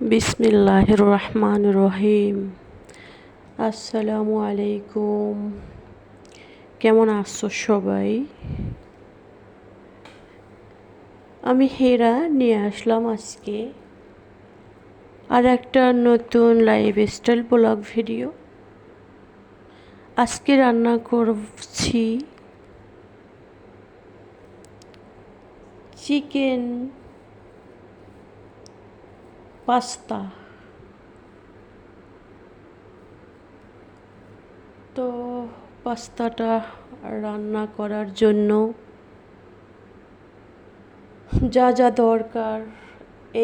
বিসমিল্লাহ রহমান রহিম আসসালামু আলাইকুম কেমন আছো সবাই? আমি হেরা নিয়ে আসলাম আজকে আর একটা নতুন লাইফ স্টাইল ব্লগ ভিডিও আজকে রান্না করছি চিকেন পাস্তা। তো পাস্তাটা রান্না করার জন্য যা যা দরকার,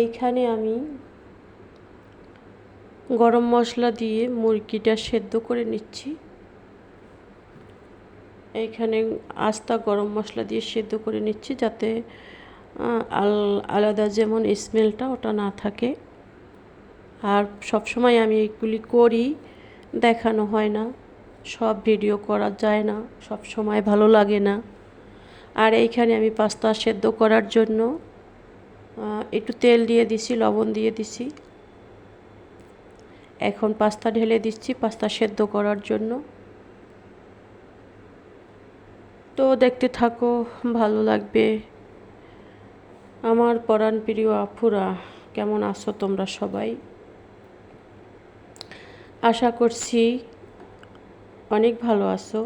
এইখানে আমি গরম মশলা দিয়ে মুরগিটা সেদ্ধ করে নিচ্ছি। এইখানে আস্তা গরম মশলা দিয়ে সেদ্ধ করে নিচ্ছি যাতে আলাদা যেমন স্মেলটা ওটা না থাকে। আর সব সময় আমি এগুলি করি, দেখানো হয় না, সব ভিডিও করা যায় না সব সময় ভালো লাগে না। আর এইখানে আমি পাস্তা সেদ্ধ করার জন্য একটু তেল দিয়ে দিছি, লবণ দিয়ে দিছি। এখন পাস্তা ঢেলে দিচ্ছি, পাস্তা সেদ্ধ করার জন্য। তো দেখতে থাকো, ভালো লাগবে। আমার পরাণ প্রিয় আফুরা কেমন আছো তোমরা সবাই? আশা করছি অনেক ভালো আছো।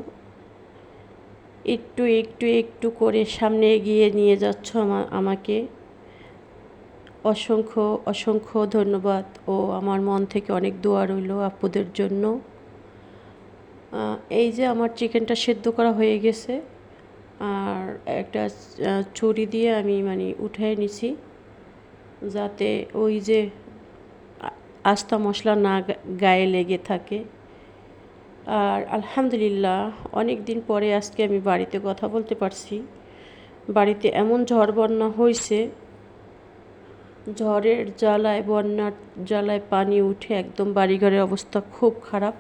একটু একটু একটু করে সামনে এগিয়ে নিয়ে যাচ্ছ আমাকে। অসংখ্য অসংখ্য ধন্যবাদ ও আমার মন থেকে অনেক দোয়া রইল আপুদের জন্য। এই যে আমার চিকেনটা সেদ্ধ করা হয়ে গেছে আর একটা ছুরি দিয়ে আমি মানে উঠাই নিছি। যাতে ওই যে আস্তা মশলা না গায়ে লেগে থাকে। আর আলহামদুলিল্লাহ অনেক দিন পরে আজকে আমি বাড়িতে কথা বলতে পারছি। বাড়িতে এমন ঝড় বন্যা হয়েছে ঝড়ের জ্বালায় বন্যার জ্বালায় পানি উঠে একদম বাড়িঘরের অবস্থা খুব খারাপ।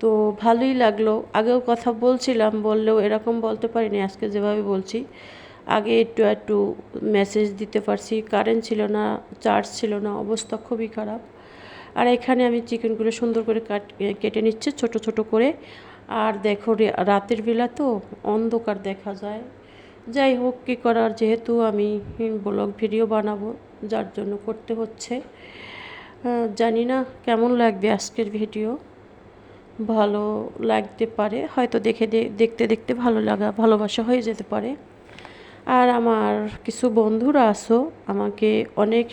তো ভালোই লাগল। আগেও কথা বলছিলাম, বললেও এরকম বলতে পারিনি, আজকে যেভাবে বলছি। আগে একটু একটু মেসেজ দিতে পারছি। কারেন্ট ছিল না চার্জ ছিল না, অবস্থা খুবই খারাপ। আর এখানে আমি চিকেনগুলো সুন্দর করে কাট, কেটে নিচ্ছে, ছোট ছোট করে। আর দেখো রাতের বেলা তো অন্ধকার দেখা যায়। যাই হোক, কী করার? যেহেতু আমি ব্লগ ভিডিও বানাবো, যার জন্য করতে হচ্ছে। জানি না, কেমন লাগবে আজকের ভিডিও ভালো লাগতে পারে। হয়তো দেখে দেখতে দেখতে ভালো লাগা, ভালোবাসা হয়ে যেতে পারে। আর আমার কিছু বন্ধুরা আসো আমাকে অনেক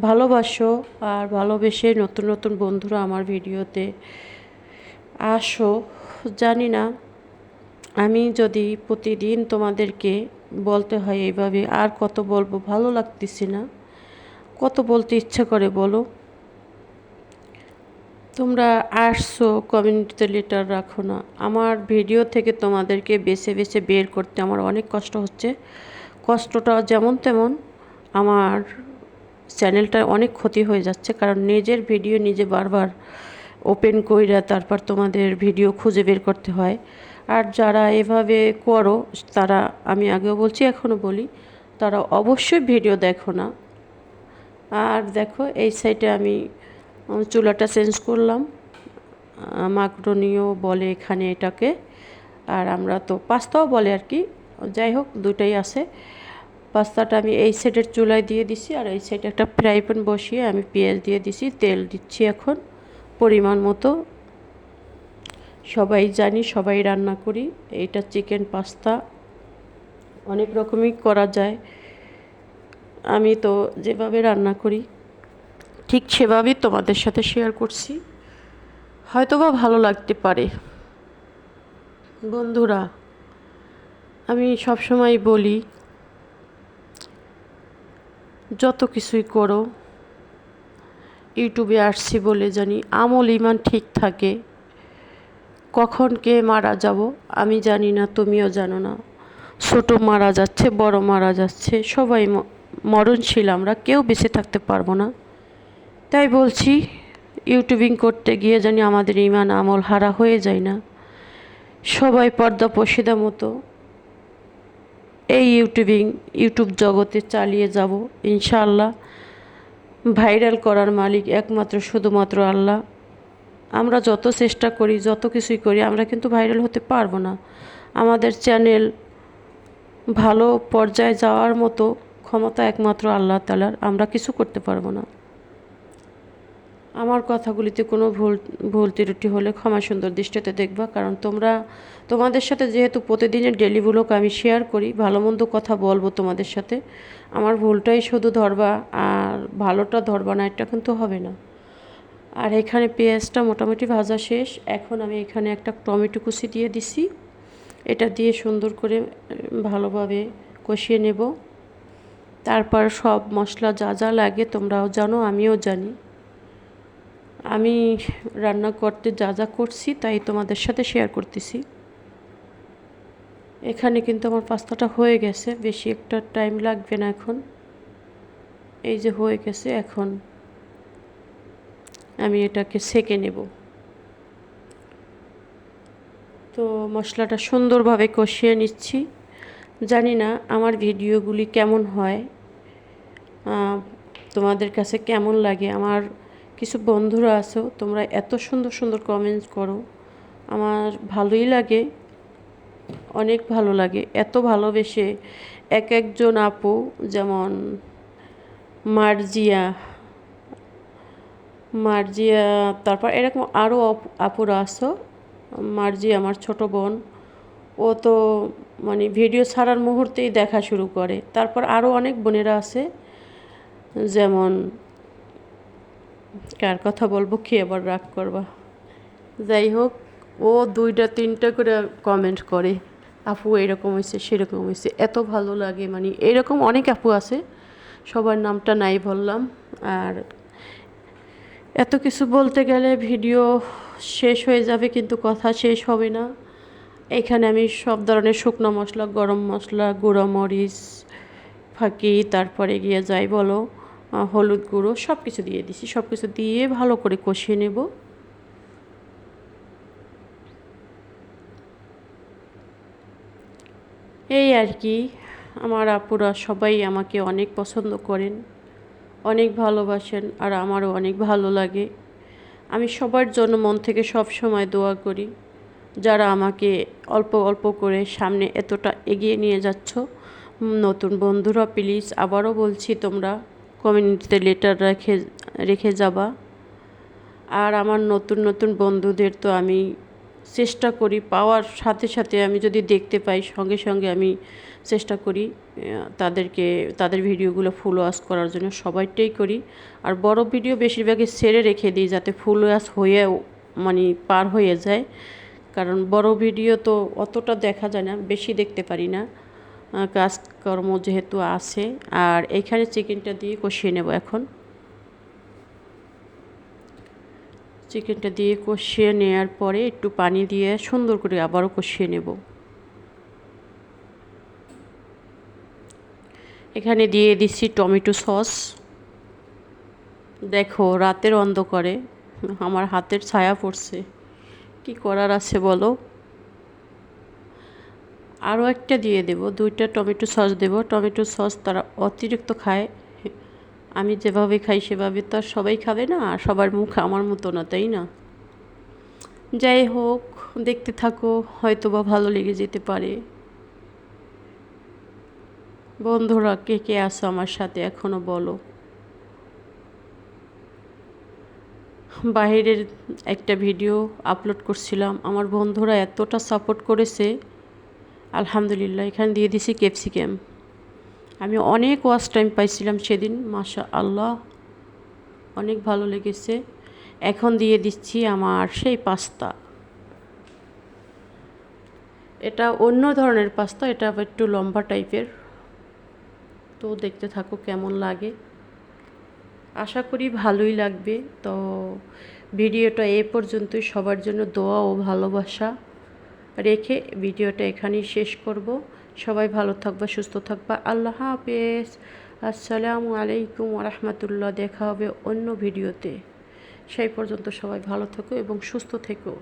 ভালোবাসো আর ভালোবেসে নতুন নতুন বন্ধুরা আমার ভিডিওতে আসো। জানি না, আমি যদি প্রতিদিন তোমাদেরকে বলতে হয় এইভাবে আর কত বলব, ভালো লাগতেছি না। কত বলতে ইচ্ছা করে বলো। তোমরা আসছো কমিউনিটিতে লেটার রাখো না। আমার ভিডিও থেকে তোমাদেরকে বেছে বেছে বের করতে আমার অনেক কষ্ট হচ্ছে। কষ্টটা যেমন তেমন আমার চ্যানেলটা অনেক ক্ষতি হয়ে যাচ্ছে, কারণ নিজের ভিডিও নিজে বারবার ওপেন কইরা তারপর তোমাদের ভিডিও খুঁজে বের করতে হয়। আর যারা এভাবে করো, তারা, আমি আগেও বলছি এখনও বলি, তারা অবশ্যই ভিডিও দেখো না। আর দেখো, এই সাইডে আমি চুলাটা চেঞ্জ করলাম। মাকরনিও বলে এখানে এটাকে। আর আমরা তো পাস্তাও বলে আর কি। যাই হোক দুটাই আছে। পাস্তাটা আমি এই সাইডের চুলায় দিয়ে দিছি আর এই সাইডে একটা ফ্রাই প্যান বসিয়ে আমি পেঁয়াজ দিয়ে দিছি। তেল দিচ্ছি এখন, পরিমাণ মতো। সবাই জানি, সবাই রান্না করি। এইটা চিকেন পাস্তা। অনেক রকমই করা যায়। আমি তো যেভাবে রান্না করি। ঠিক সেভাবেই তোমাদের সাথে শেয়ার করছি। হয়তো বা ভালো লাগতে পারে। বন্ধুরা, আমি সবসময় বলি, যত কিছুই করো, ইউটিউবে আসছি বলে জানি আমল ইমান ঠিক থাকে। কখন কে মারা যাব আমি জানি না, তুমিও জানো না। ছোট মারা যাচ্ছে, বড় মারা যাচ্ছে, সবাই মরণশীল আমরা, কেউ বেঁচে থাকতে পারব না। তাই বলছি, ইউটিউবিং করতে গিয়ে জানি আমাদের ইমান আমল হারা হয়ে যায় না। সবাই পর্দা পশিদা মতো এই ইউটিউবিং, ইউটিউব জগতে চালিয়ে যাব, ইনশাআল্লাহ। ভাইরাল করার মালিক একমাত্র শুধুমাত্র আল্লাহ। আমরা যত চেষ্টা করি, যত কিছুই করি, আমরা কিন্তু ভাইরাল হতে পারব না। আমাদের চ্যানেল ভালো পর্যায়ে যাওয়ার মতো ক্ষমতা একমাত্র আল্লাহ তালার, আমরা কিছু করতে পারব না। আমার কথাগুলিতে কোনো ভুল ভুল ত্রুটি হলে ক্ষমা সুন্দর দৃষ্টিতে দেখবা, কারণ তোমরা, তোমাদের সাথে যেহেতু প্রতিদিনের ডেলি ব্লগ আমি শেয়ার করি, ভালো মন্দ কথা বলব তোমাদের সাথে। আমার ভুলটাই শুধু ধরবা, আর ভালোটা ধরবা না, এটা কিন্তু হবে না। আর এখানে পেঁয়াজটা মোটামুটি ভাজা শেষ। এখন আমি এখানে একটা টমেটো কুচি দিয়ে দিছি। এটা দিয়ে সুন্দর করে ভালোভাবে কষিয়ে নেব। তারপর সব মশলা যা যা লাগে তোমরাও জানো, আমিও জানি। আমি রান্না করতে যা যা করছি তাই তোমাদের সাথে শেয়ার করতেছি। এখানে কিন্তু আমার পাস্তাটা হয়ে গেছে, বেশি একটা টাইম লাগবে না এখন। এই যে হয়ে গেছে, এখন আমি এটাকে সেকে নেব। তো মশলাটা সুন্দরভাবে কষিয়ে নিচ্ছি। জানি না আমার ভিডিওগুলি কেমন হয় তোমাদের কাছে কেমন লাগে? আমার কিছু বন্ধুরা আছো, তোমরা এত সুন্দর সুন্দর কমেন্টস করো। আমার ভালোই লাগে, অনেক ভালো লাগে, এত ভালোবেসে এক একজন আপু, যেমন মার্জিয়া মার্জিয়া, তারপর এরকম আরও আপুরা আসো মার্জি আমার ছোট বোন, ও তো মানে ভিডিও ছাড়ার মুহূর্তেই দেখা শুরু করে। তারপর আরও অনেক বোনেরা আছে, যেমন কার কথা বলব, কি আবার রাগ করবা? যাই হোক, ও দুইটা, তিনটা করে কমেন্ট করে, আপু, এরকম হয়েছে সেরকম হয়েছে এত ভালো লাগে। মানে এরকম অনেক আপু আছে, সবার নামটা নাই বললাম। আর এত কিছু বলতে গেলে ভিডিও শেষ হয়ে যাবে, কিন্তু কথা শেষ হবে না। এখানে আমি সব ধরনের শুকনো মশলা, গরম মশলা, গুঁড়ো মরিচ, ফাঁকি, তারপরে গিয়ে যাই বলো। হলুদ গুঁড়ো সব কিছু দিয়ে দিছি। সব কিছু দিয়ে ভালো করে কষিয়ে নেব। এই আর কি, আমার আপুরা সবাই আমাকে অনেক পছন্দ করেন, অনেক ভালোবাসেন আর আমারও অনেক ভালো লাগে। আমি সবার জন্য মন থেকে সব সময় দোয়া করি, যারা আমাকে অল্প অল্প করে সামনে এতটা এগিয়ে নিয়ে যাচ্ছ। নতুন বন্ধুরা প্লিজ আবারও বলছি তোমরা কমিউনিটিতে লেটার রেখে রেখে যাবা। আর আমার নতুন নতুন বন্ধুদের তো আমি চেষ্টা করি, পাওয়ার সাথে সাথে আমি যদি দেখতে পাই, সঙ্গে সঙ্গে আমি চেষ্টা করি তাদেরকে, তাদের ভিডিওগুলো ফুল ওয়াশ করার জন্য সবাইটাই করি। আর বড় ভিডিও বেশিরভাগই সেরে রেখে দিই, যাতে ফুল ওয়াশ হয়েও মানে পার হয়ে যায়। কারণ বড় ভিডিও তো অতটা দেখা যায় না, বেশি দেখতে পারি না। কাজকর্ম যেহেতু আছে, আর এইখানে চিকেনটা দিয়ে কষিয়ে নেব এখন। চিকেনটা দিয়ে কষিয়ে নেওয়ার পরে একটু পানি দিয়ে সুন্দর করে আবারও কষিয়ে নেব। এখানে দিয়ে দিচ্ছি টমেটো সস। দেখো, রাতের অন্ধকারে, আমার হাতের ছায়া পড়ছে। কি করার আছে বলো? আরও একটা দিয়ে দেব, দুইটা টমেটো সস দেব। টমেটো সস তারা অতিরিক্ত খায়। আমি যেভাবে খাই সেভাবে তো আর সবাই খাবে না, আর সবার মুখ আমার মতো না, তাই না? যাই হোক, দেখতে থাকো হয়তো বা ভালো লেগে যেতে পারে। বন্ধুরা, কে কে আসো আমার সাথে এখনও বলো? বাহিরের একটা ভিডিও আপলোড করছিলাম। আমার বন্ধুরা এতটা সাপোর্ট করেছে। আলহামদুলিল্লাহ, এখানে দিয়ে দিছি ক্যাপসিকাম। আমি অনেক ওয়াশ টাইম পাইছিলাম সেদিন মাসা আল্লাহ অনেক ভালো লেগেছে। এখন দিয়ে দিচ্ছি আমার সেই পাস্তা। এটা অন্য ধরনের পাস্তা, এটা একটু লম্বা টাইপের। তো দেখতে থাকো কেমন লাগে। আশা করি ভালোই লাগবে। তো ভিডিওটা এ পর্যন্তই। সবার জন্য দোয়া ও ভালোবাসা। রেখে ভিডিওটা এখানেই শেষ করব। সবাই ভালো থাকবা, সুস্থ থাকবা। আল্লাহ হাফেজ। আসসালামু আলাইকুম রহমতুল্লাহ দেখা হবে অন্য ভিডিওতে। সেই পর্যন্ত সবাই ভালো থেকো এবং সুস্থ থেকো।